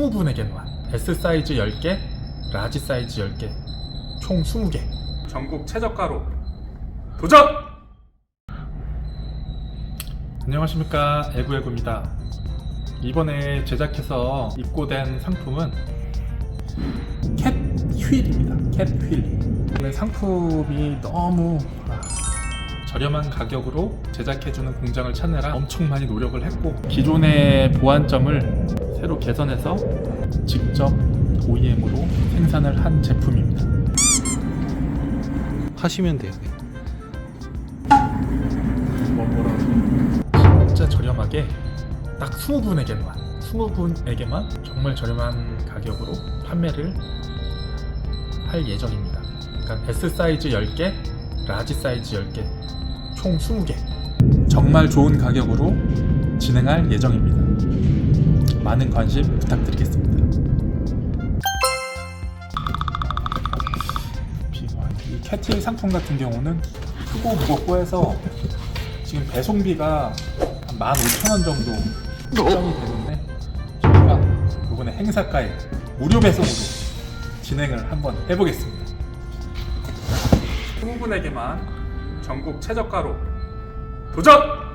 20분에게만 S 사이즈 10개, 라지 사이즈 10개, 총 20개. 전국 최저가로 도전! 안녕하십니까 에구에구입니다. 이번에 제작해서 입고된 상품은 캣 휠입니다. 캣 휠. 오늘 상품이 너무 아, 저렴한 가격으로 제작해주는 공장을 찾느라 엄청 많이 노력을 했고 기존의 보안점을 새로 개선해서 직접 OEM으로 생산을 한 제품입니다. 하시면 돼요. 뭐 뭐라고 진짜 저렴하게 딱 20분에게만 20분에게만 정말 저렴한 가격으로 판매를 할 예정입니다. 그러니까 S 사이즈 10개, 라지 사이즈 10개, 총 20개. 정말 좋은 가격으로 진행할 예정입니다. 많은 관심 부탁드리겠습니다. 이 캐티 상품 같은 경우는 크고 무겁고 해서 지금 배송비가 한 15,000원 정도 책정이 되는데 저희가 이번에 행사가에 무료 배송으로 진행을 한번 해보겠습니다. 20분에게만 전국 최저가로 도전!